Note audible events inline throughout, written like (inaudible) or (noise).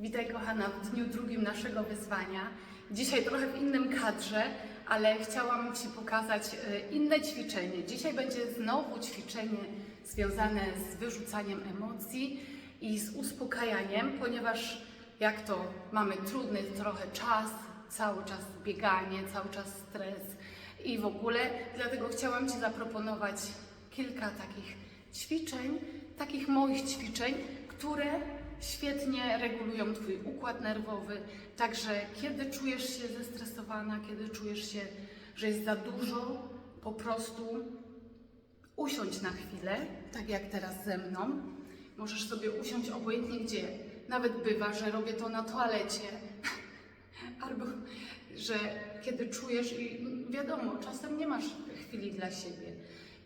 Witaj kochana w dniu drugim naszego wyzwania. Dzisiaj trochę w innym kadrze, ale chciałam Ci pokazać e, inne ćwiczenie. Dzisiaj będzie znowu ćwiczenie związane z wyrzucaniem emocji i z uspokajaniem, ponieważ jak to mamy trudny trochę czas, cały czas bieganie, cały czas stres i w ogóle, dlatego chciałam Ci zaproponować kilka takich ćwiczeń, takich moich ćwiczeń, które świetnie regulują Twój układ nerwowy. Także kiedy czujesz się zestresowana, kiedy czujesz się, że jest za dużo, po prostu usiądź na chwilę, tak jak teraz ze mną. Możesz sobie usiąść obojętnie gdzie. Nawet bywa, że robię to na toalecie. (laughs) Albo, że kiedy czujesz i wiadomo, czasem nie masz chwili dla siebie.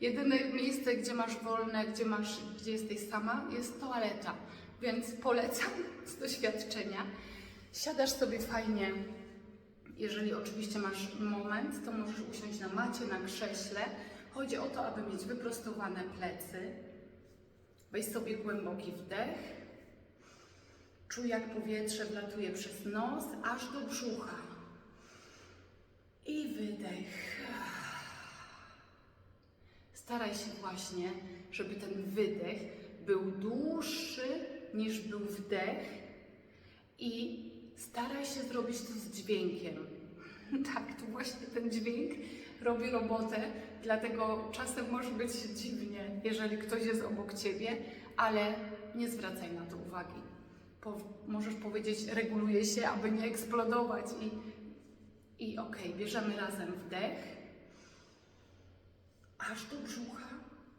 Jedyne miejsce, gdzie masz wolne, gdzie, masz, gdzie jesteś sama, jest toaleta. Więc polecam (laughs) z doświadczenia. Siadasz sobie fajnie. Jeżeli oczywiście masz moment, to możesz usiąść na macie, na krześle. Chodzi o to, aby mieć wyprostowane plecy. Weź sobie głęboki wdech. Czuj, jak powietrze wlatuje przez nos, aż do brzucha. I wydech. Staraj się właśnie, żeby ten wydech był dłuższy niż był wdech i staraj się zrobić to z dźwiękiem. (laughs) Tak, tu właśnie ten dźwięk robi robotę, dlatego czasem może być dziwnie, jeżeli ktoś jest obok ciebie, ale nie zwracaj na to uwagi. Po, możesz powiedzieć, reguluje się, aby nie eksplodować i, i okej, bierzemy razem wdech, aż do brzucha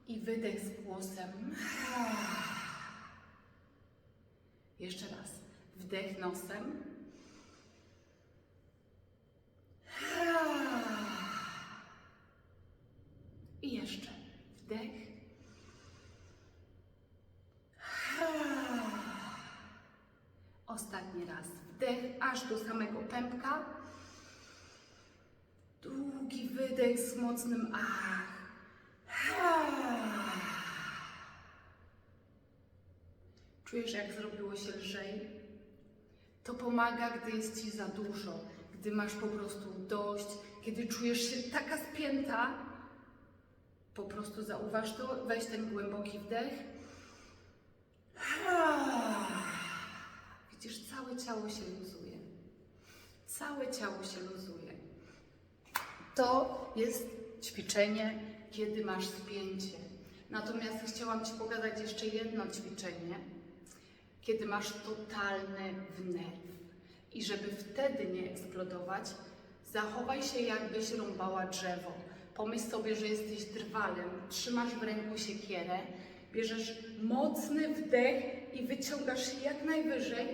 i wydech z głosem. Jeszcze raz. Wdech nosem. I jeszcze. Wdech. Ostatni raz. Wdech aż do samego pępka. Długi wydech z mocnym ach. Czujesz, jak zrobiło się lżej? To pomaga, gdy jest ci za dużo, gdy masz po prostu dość, kiedy czujesz się taka spięta. Po prostu zauważ to, weź ten głęboki wdech. (sighs) Widzisz, całe ciało się luzuje. Całe ciało się luzuje. To jest ćwiczenie, kiedy masz spięcie. Natomiast chciałam Ci pokazać jeszcze jedno ćwiczenie, kiedy masz totalny wnerw. I żeby wtedy nie eksplodować, zachowaj się jakbyś rąbała drzewo. Pomyśl sobie, że jesteś drwalem, trzymasz w ręku siekierę, bierzesz mocny wdech i wyciągasz się jak najwyżej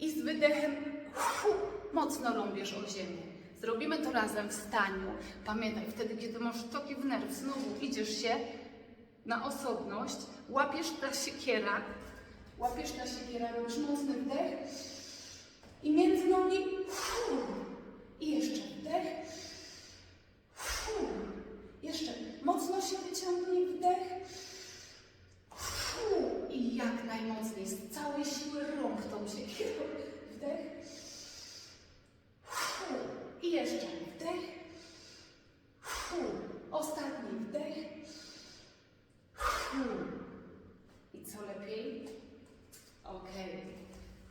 i z wydechem fu, mocno rąbiesz o ziemię. Zrobimy to razem w staniu. Pamiętaj, wtedy, kiedy masz toki w nerw, znowu idziesz się na osobność, łapiesz ta siekiera, łapiesz ta siekiera, robisz mocny wdech. I między nogi i jeszcze wdech, jeszcze mocno się wyciągnij wdech. I jak najmocniej, z całej siły rąk tą siekierą, wdech fu, i jeszcze wdech. Fu. Ostatni wdech. Fu. I co lepiej? Okej,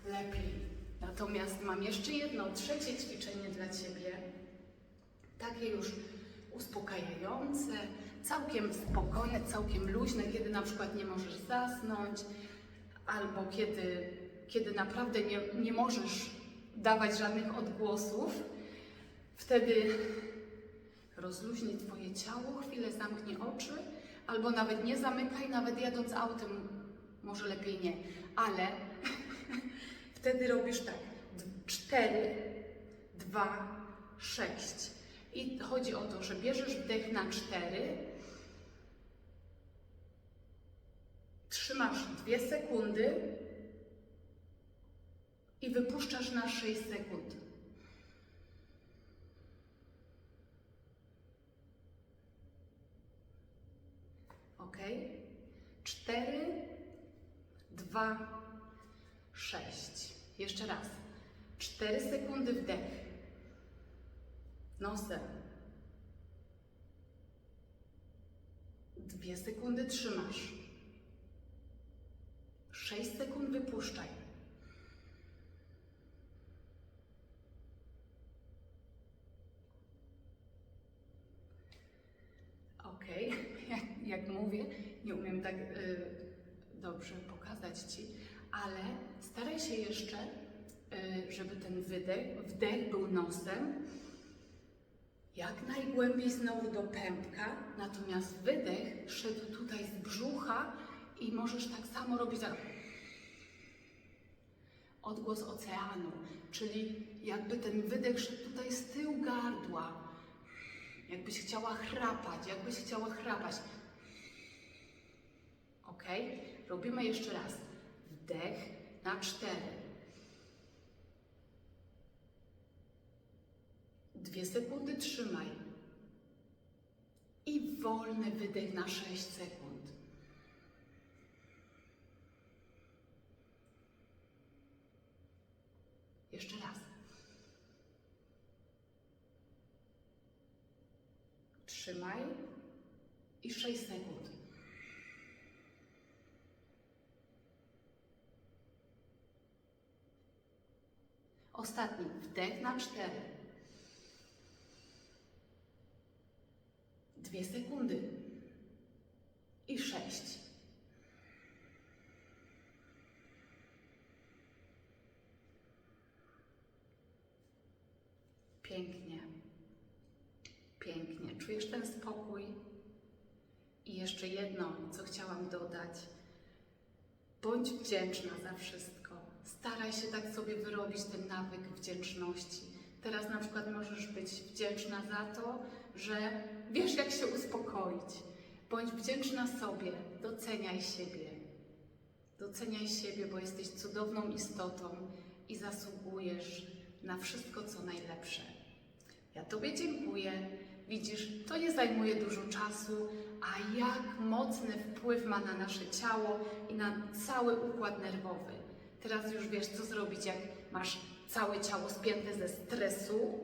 lepiej. Natomiast mam jeszcze jedno, trzecie ćwiczenie dla Ciebie. Takie już uspokajające, całkiem spokojne, całkiem luźne, kiedy na przykład nie możesz zasnąć, albo kiedy, kiedy naprawdę nie, nie możesz dawać żadnych odgłosów. Wtedy rozluźnij Twoje ciało, chwilę zamknij oczy, albo nawet nie zamykaj, nawet jadąc autem, może lepiej nie, ale (laughs) wtedy robisz tak, 4, 2, 6. I chodzi o to, że bierzesz wdech na 4, trzymasz 2 sekundy i wypuszczasz na 6 sekund. Ok? Cztery, dwa, sześć. Jeszcze raz. 4 sekundy wdech. Nosem. Dwie sekundy trzymasz. 6 sekund wypuszczaj. (laughs) Jak mówię, nie umiem tak y, dobrze pokazać Ci, ale staraj się jeszcze, y, żeby ten wydech, wdech był nosem, jak najgłębiej znowu do pępka, natomiast wydech szedł tutaj z brzucha i możesz tak samo robić tak. Odgłos oceanu, czyli jakby ten wydech szedł tutaj z tyłu gardła. Jakbyś chciała chrapać, jakbyś chciała chrapać. Ok? Robimy jeszcze raz. Wdech na cztery. Dwie sekundy trzymaj. I wolny wydech na 6 sekund. Jeszcze raz. Trzymaj i 6 sekund. Ostatni wdech na 4. Dwie sekundy i sześć. Pięknie. Pięknie. Czujesz ten spokój? I jeszcze jedno, co chciałam dodać. Bądź wdzięczna za wszystko. Staraj się tak sobie wyrobić ten nawyk wdzięczności. Teraz na przykład możesz być wdzięczna za to, że wiesz, jak się uspokoić. Bądź wdzięczna sobie, doceniaj siebie. Doceniaj siebie, bo jesteś cudowną istotą i zasługujesz na wszystko, co najlepsze. Ja Tobie dziękuję. Widzisz, to nie zajmuje dużo czasu, a jak mocny wpływ ma na nasze ciało i na cały układ nerwowy. Teraz już wiesz, co zrobić, jak masz całe ciało spięte ze stresu,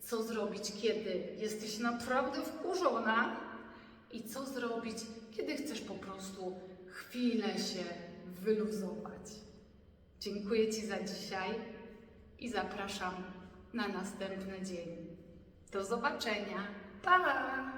co zrobić, kiedy jesteś naprawdę wkurzona i co zrobić, kiedy chcesz po prostu chwilę się wyluzować. Dziękuję Ci za dzisiaj i zapraszam na następny dzień. Do zobaczenia. Pa!